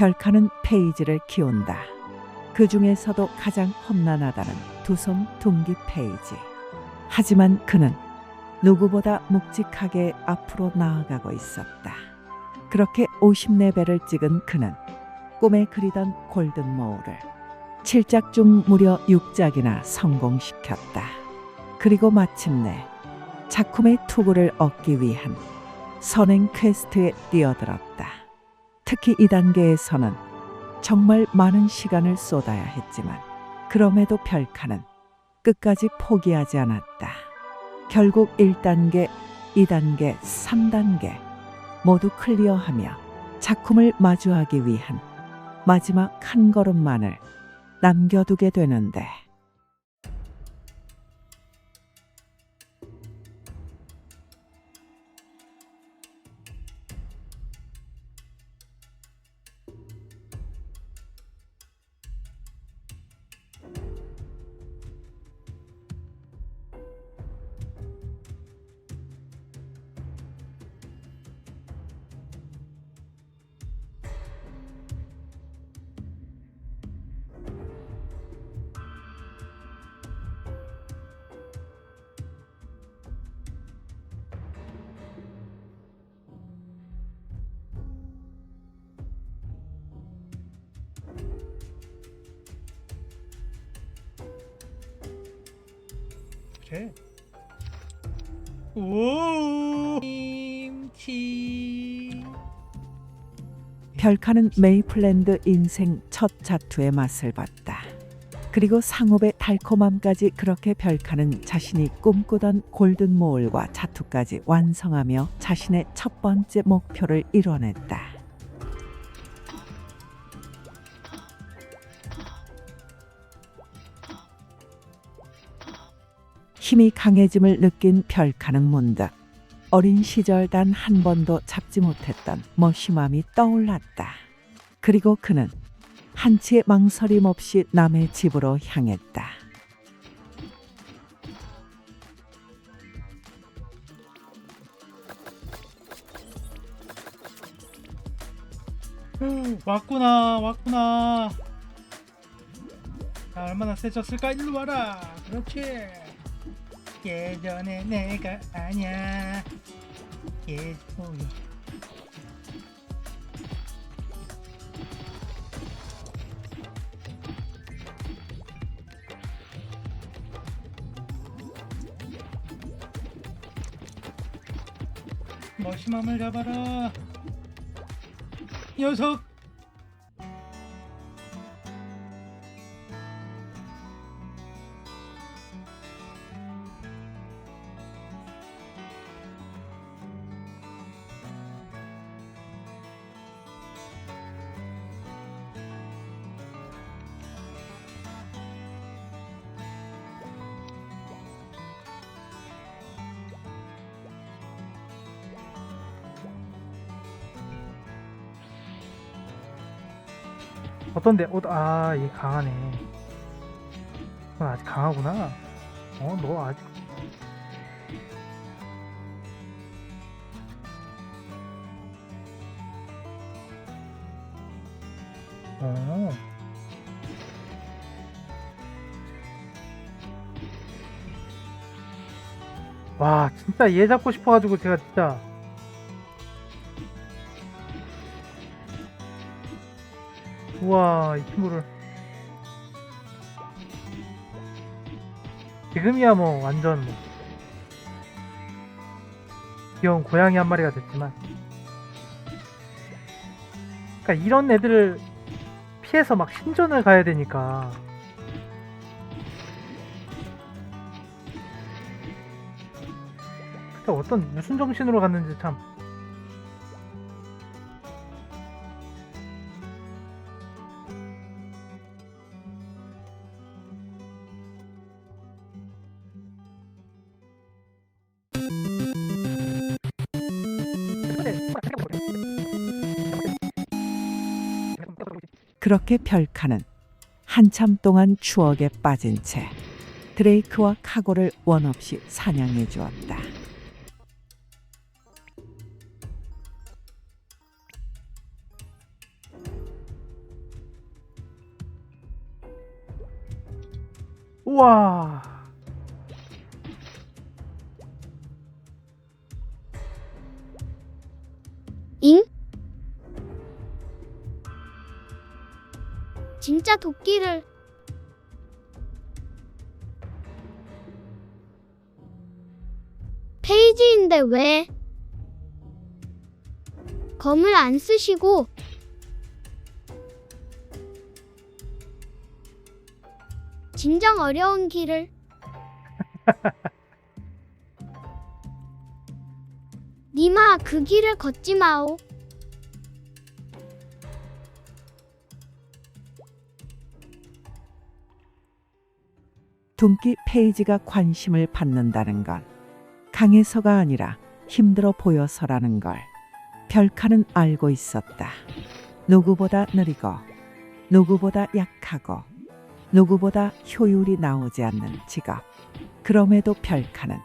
별카는 페이지를 키운다. 그 중에서도 가장 험난하다는 두손 둥기 페이지. 하지만 그는 누구보다 묵직하게 앞으로 나아가고 있었다. 그렇게 50레벨을 찍은 그는 꿈에 그리던 골든모우를 7작 중 무려 6작이나 성공시켰다. 그리고 마침내 작품의 투구를 얻기 위한 선행 퀘스트에 뛰어들었다. 특히 이 단계에서는 정말 많은 시간을 쏟아야 했지만 그럼에도 별카는 끝까지 포기하지 않았다. 결국 1단계, 2단계, 3단계 모두 클리어하며 작품을 마주하기 위한 마지막 한 걸음만을 남겨두게 되는데 그래. 오 김치. 별카는 메이플랜드 인생 첫 자투의 맛을 봤다. 그리고 상업의 달콤함까지 그렇게 별카는 자신이 꿈꾸던 골든 모을과 자투까지 완성하며 자신의 첫 번째 목표를 이뤄냈다. 힘이 강해짐을 느낀 별카는 문득 어린 시절 단 한 번도 잡지 못했던 머시맘이 떠올랐다. 그리고 그는 한치의 망설임 없이 남의 집으로 향했다. 후, 왔구나 왔구나. 자, 얼마나 세졌을까 일로 와라. 그렇지. 예전에 내가 아냐. 예전에. 머시맘을 잡아라. 녀석. 어떤데? 어, 아, 얘 강하네. 넌 아직 강하구나. 어, 너 아직. 어. 와, 진짜 얘 잡고 싶어가지고 제가 진짜. 우와 이 친구를. 지금이야 뭐 완전 뭐 귀여운 고양이 한 마리가 됐지만. 그러니까 이런 애들을 피해서 막 신전을 가야 되니까. 그때 어떤 무슨 정신으로 갔는지 참 그렇게 별카는 한참 동안 추억에 빠진 채 드레이크와 카고를 원없이 사냥해 주었다. 와. 진짜 도끼를. 페이지인데 왜? 검을 안 쓰시고. 진정 어려운 길을. 니마 그 길을 걷지 마오. 둠기 페이지가 관심을 받는다는 건 강해서가 아니라 힘들어 보여서라는 걸 별카는 알고 있었다. 누구보다 느리고 누구보다 약하고 누구보다 효율이 나오지 않는 직업. 그럼에도 별카는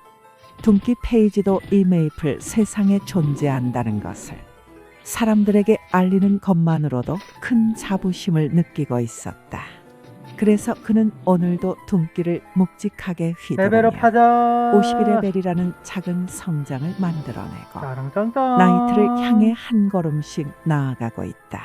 둠기 페이지도 이 메이플 세상에 존재한다는 것을 사람들에게 알리는 것만으로도 큰 자부심을 느끼고 있었다. 그래서 그는 오늘도 둠기를 묵직하게 휘두르며 레벨업 하자. 51레벨이라는 작은 성장을 만들어내고. 나이트를 향해 한 걸음씩 나아가고 있다.